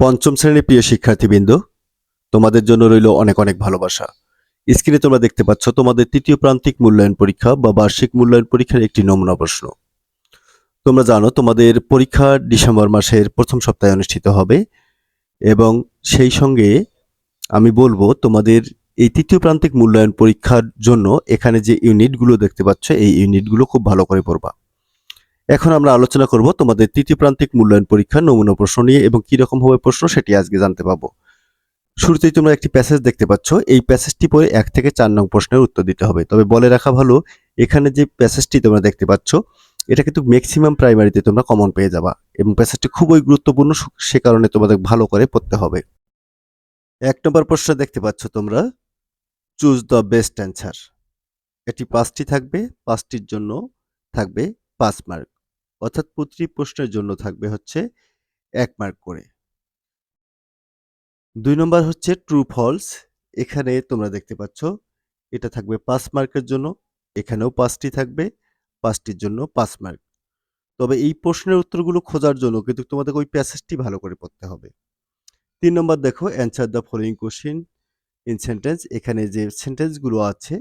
পঞ্চম শ্রেণির প্রিয় শিক্ষার্থীবৃন্দ, তোমাদের জন্য রইল অনেক অনেক ভালোবাসা। স্ক্রিনে তোমরা দেখতে পাচ্ছ তোমাদের তৃতীয় প্রান্তিক মূল্যায়ন পরীক্ষা বা বার্ষিক মূল্যায়ন পরীক্ষার একটি নমুনা প্রশ্ন। তোমরা জানো তোমাদের পরীক্ষা ডিসেম্বর মাসের প্রথম সপ্তাহে অনুষ্ঠিত হবে এবং সেই সঙ্গে আমি বলব তোমাদের এই তৃতীয় প্রান্তিক মূল্যায়ন পরীক্ষার জন্য এখানে যে ইউনিটগুলো দেখতে পাচ্ছ, এই ইউনিটগুলো খুব ভালো করে পড়বা। এখন আমরা আলোচনা করব তোমাদের তৃতীয় প্রান্তিক মূল্যায়ন পরীক্ষার নমুনা প্রশ্ন নিয়ে এবং কি রকম হবে প্রশ্ন সেটি আজকে জানতে পাবো। শুরুতেই তোমরা একটি প্যাসেজ দেখতে পাচ্ছ। এই প্যাসেজটি পড়ে এক থেকে চার নং প্রশ্নের উত্তর দিতে হবে। তবে বলে রাখা ভালো, এখানে যে প্যাসেজটি তোমরা দেখতে পাচ্ছ, এটা কিন্তু ম্যাক্সিমাম প্রাইমারিতে তোমরা কমন পেয়ে যাবা এবং প্যাসেজটি খুবই গুরুত্বপূর্ণ, সে কারণে তোমাদের ভালো করে পড়তে হবে। এক নম্বর প্রশ্ন দেখতে পাচ্ছ তোমরা। চুজ দ্য বেস্ট অ্যান্সার এটি পাঁচটি থাকবে, পাঁচটির জন্য থাকবে পাঁচ মার্ক অর্থাৎ প্রতিটি প্রশ্নের জন্য থাকবে হচ্ছে এক মার্ক করে। দুই নম্বর হচ্ছে ট্রু ফলস এখানে তোমরা দেখতে পাচ্ছ, এটা থাকবে পাঁচ মার্কের জন্য, এখানেও পাঁচটি থাকবে, পাঁচটির জন্য পাঁচ মার্ক তবে এই প্রশ্নের উত্তরগুলো খোঁজার জন্য কিন্তু তোমাদের ওই প্যাসেজটি ভালো করে পড়তে হবে। তিন নম্বর দেখো answer the following question in sentence এখানে যে সেন্টেন্সগুলো আছে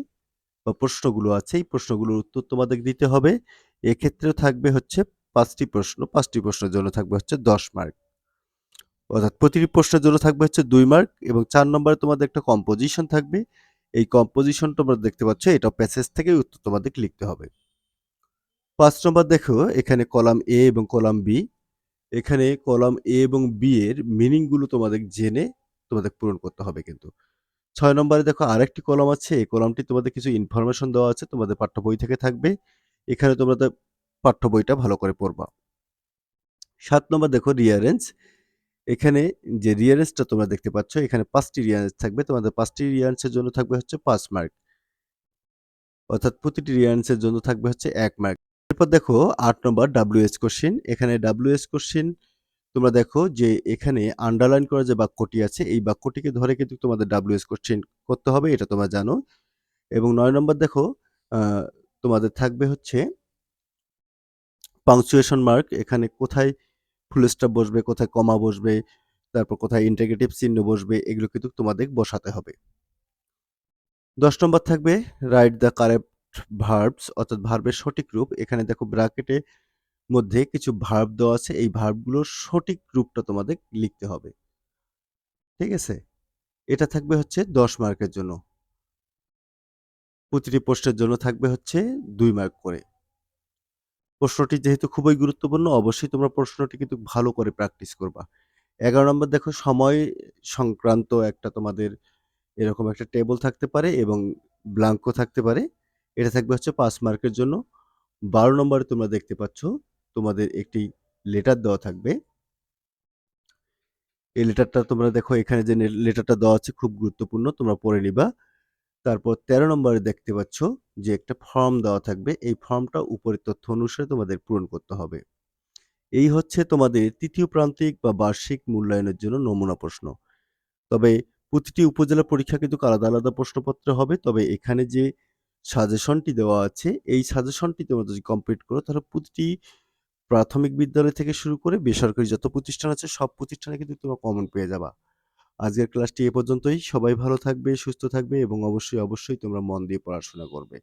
বা প্রশ্নগুলো আছে, এই প্রশ্নগুলোর উত্তর তোমাদের দিতে হবে। এক্ষেত্রেও থাকবে হচ্ছে পাঁচটি প্রশ্ন, পাঁচটি প্রশ্নের জন্য থাকবে হচ্ছে দশ মার্ক অর্থাৎ প্রতিটি প্রশ্নের জন্য থাকবে হচ্ছে দুই মার্ক এবং চার নম্বরে তোমাদের একটা কম্পোজিশন থাকবে। এই কম্পোজিশন তোমরা দেখতে পাচ্ছ, এটা প্যাসেজ থেকে উত্তর তোমাদের লিখতে হবে। পাঁচ নম্বর দেখো, এখানে কলাম এ এবং কলাম বি এখানে কলাম এ এবং বি এর মিনিংগুলো তোমাদের জেনে তোমাদের পূরণ করতে হবে কিন্তু। ছয় নম্বরে দেখো আরেকটি কলাম আছে, এই কলামটি তোমাদের কিছু ইনফরমেশন দেওয়া আছে, তোমাদের পাঠ্য বই থেকে থাকবে। এখানে তোমরা পাঠ্য বইটা ভালো করে পড়বা। সাত নম্বর দেখো রিয়ারেঞ্জ এখানে যে রিয়ারেঞ্জটা তোমরা দেখতে পাচ্ছ, এখানে পাঁচটি রিয়ারেঞ্জ থাকবে। তোমাদের পাঁচটি রিয়ারেঞ্জের জন্য থাকবে হচ্ছে পাঁচ মার্ক অর্থাৎ প্রতিটি রিয়ারেঞ্জের জন্য থাকবে হচ্ছে এক মার্ক এরপর দেখো আট নম্বর ডাব্লিউএস কোশ্চিন এখানে ডাব্লিউএস কোশ্চিন তোমরা দেখো যে এখানে আন্ডারলাইন করা যে বাক্যটি আছে, এই বাক্যটিকে ধরে কিন্তু তোমাদের ডাব্লিউএস কোশ্চিন করতে হবে, এটা তোমরা জানো। এবং নয় নম্বর দেখো তোমাদের থাকবে হচ্ছে পাংচুয়েশন মার্ক এখানে কোথায় ফুল স্টপ বসবে, কোথায় কমা বসবে, তারপর কোথায় ইন্টিগ্রেটিভ চিহ্ন বসবে, এগুলো কিন্তু তোমাদের বসাতে হবে। দশ নম্বর থাকবে রাইট দ্য কারেক্ট ভার্বস অর্থাৎ ভার্বের সঠিক রূপ। এখানে দেখো ব্র্যাকেটে মধ্যে কিছু ভার্ব দেওয়া আছে, এই ভার্বগুলোর সঠিক রূপটা তোমাদের লিখতে হবে। ঠিক আছে? এটা থাকবে হচ্ছে দশ মার্কের জন্য। প্রতিটি প্রশ্নের জন্য থাকবে হচ্ছে দুই মার্ক করে। প্রশ্নটি যেহেতু খুবই গুরুত্বপূর্ণ, অবশ্যই তোমরা প্রশ্নটি কিন্তু ভালো করে প্র্যাকটিস করবা। এগারো নম্বর দেখো, সময় সংক্রান্ত একটা তোমাদের এরকম একটা টেবল থাকতে পারে এবং ব্লাঙ্কো থাকতে পারে। এটা থাকবে হচ্ছে পাঁচ মার্কের জন্য। বারো নম্বরে তোমরা দেখতে পাচ্ছ, তোমাদের একটি লেটার দেওয়া থাকবে। এই লেটারটা তোমরা দেখো, এখানে যে লেটারটা দেওয়া আছে খুব গুরুত্বপূর্ণ, তোমরা পড়ে নিবা। তারপর তেরো নম্বরে দেখতে পাচ্ছ যে একটা ফর্ম দেওয়া থাকবে। এই ফর্মটা উপরের তথ্য অনুসারে তোমাদের পূরণ করতে হবে। এই হচ্ছে তোমাদের তৃতীয় প্রান্তিক বা বার্ষিক মূল্যায়নের জন্য নমুনা প্রশ্ন। তবে প্রতিটি উপজেলা পরীক্ষা কিন্তু আলাদা আলাদা প্রশ্নপত্র হবে। তবে এখানে যে সাজেশনটি দেওয়া আছে, এই সাজেশনটি তোমরা যদি কমপ্লিট করো, তাহলে প্রতিটি প্রাথমিক বিদ্যালয় থেকে শুরু করে বেসরকারি যত প্রতিষ্ঠান আছে, সব প্রতিষ্ঠানে কিন্তু তোমরা কমন পেয়ে যাবা। আজকের ক্লাসটি এ পর্যন্তই। সবাই ভালো থাকবে, সুস্থ থাকবে এবং অবশ্যই অবশ্যই তোমরা মন দিয়ে পড়াশোনা করবে।